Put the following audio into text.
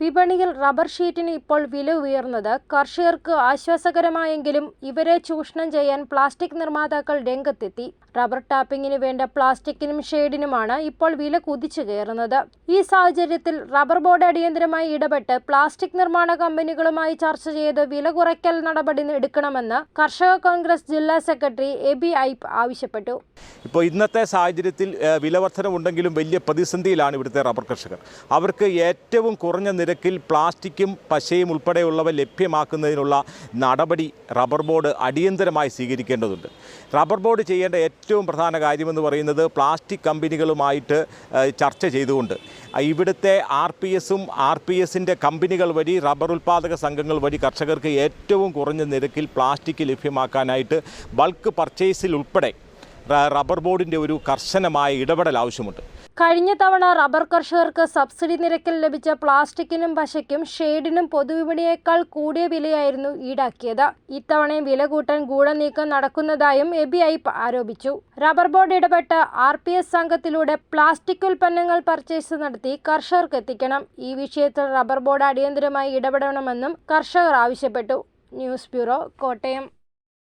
വിപണിയിൽ റബ്ബർ ഷീറ്റിന് ഇപ്പോൾ വില ഉയർന്നത്. കർഷകർക്ക് ആശ്വാസകരമായെങ്കിലും ഇവരെ ചൂഷണം ചെയ്യാൻ പ്ലാസ്റ്റിക് നിർമ്മാതാക്കൾ രംഗത്തെത്തി. റബ്ബർ ടാപ്പിങ്ങിന് വേണ്ട പ്ലാസ്റ്റിക്കിനും ഷെയ്ഡിനുമാണ് ഇപ്പോൾ വില കുതിച്ചു കയറുന്നത്. ഈ സാഹചര്യത്തിൽ റബ്ബർ ബോർഡ് അടിയന്തരമായി ഇടപെട്ട് പ്ലാസ്റ്റിക് നിർമ്മാണ കമ്പനികളുമായി ചർച്ച ചെയ്ത് വില കുറയ്ക്കൽ നടപടി എടുക്കണമെന്ന് കർഷക കോൺഗ്രസ് ജില്ലാ സെക്രട്ടറി എ ബി ഐപ്പ് ആവശ്യപ്പെട്ടു. ഇപ്പോൾ ഇന്നത്തെ സാഹചര്യത്തിൽ വിലവർധനമുണ്ടെങ്കിലും വലിയ പ്രതിസന്ധിയിലാണ് ഇവിടുത്തെ റബ്ബർ കർഷകർ. അവർക്ക് ഏറ്റവും കുറഞ്ഞ നിരക്കിൽ പ്ലാസ്റ്റിക്കും പശയും ഉൾപ്പെടെയുള്ളവ ലഭ്യമാക്കുന്നതിനുള്ള നടപടി റബ്ബർ ബോർഡ് അടിയന്തരമായി സ്വീകരിക്കേണ്ടതുണ്ട്. റബ്ബർ ബോർഡ് ചെയ്യേണ്ട ഏറ്റവും പ്രധാന കാര്യമെന്ന് പറയുന്നത് പ്ലാസ്റ്റിക് കമ്പനികളുമായിട്ട് ചർച്ച ചെയ്തുകൊണ്ട്. ഇവിടുത്തെ ആർ പി എസും ആർ പി എസിന്റെ കമ്പനികൾ വഴി റബ്ബർ ഉൽപ്പാദക സംഘങ്ങൾ വഴി കർഷകർക്ക് ഏറ്റവും കുറഞ്ഞ നിരക്കിൽ പ്ലാസ്റ്റിക് ലഭ്യമാക്കാനായിട്ട് ബൾക്ക് പർച്ചേസിൽ ഉൾപ്പെടെ റബ്ബർ ബോർഡിന്റെ ഒരു കർശനമായ ഇടപെടൽ ആവശ്യമുണ്ട്. കഴിഞ്ഞ തവണ റബ്ബർ കർഷകർക്ക് സബ്സിഡി നിരക്കിൽ ലഭിച്ച പ്ലാസ്റ്റിക്കിനും പശയ്ക്കും ഷെയ്ഡിനും പൊതുവിപണിയേക്കാൾ കൂടിയ വിലയായിരുന്നു ഈടാക്കിയത്. ഇത്തവണയും വില കൂട്ടാൻ ഗൂഢനീക്കം നടക്കുന്നതായും എ ബി ഐ ആരോപിച്ചു. റബ്ബർ ബോർഡ് ഇടപെട്ട് ആർ പി എസ് സംഘത്തിലൂടെ പ്ലാസ്റ്റിക് ഉൽപ്പന്നങ്ങൾ പർച്ചേസ് നടത്തി കർഷകർക്ക് എത്തിക്കണം. ഈ വിഷയത്തിൽ റബ്ബർ ബോർഡ് അടിയന്തരമായി ഇടപെടണമെന്നും കർഷകർ ആവശ്യപ്പെട്ടു. News bureau Kottayam.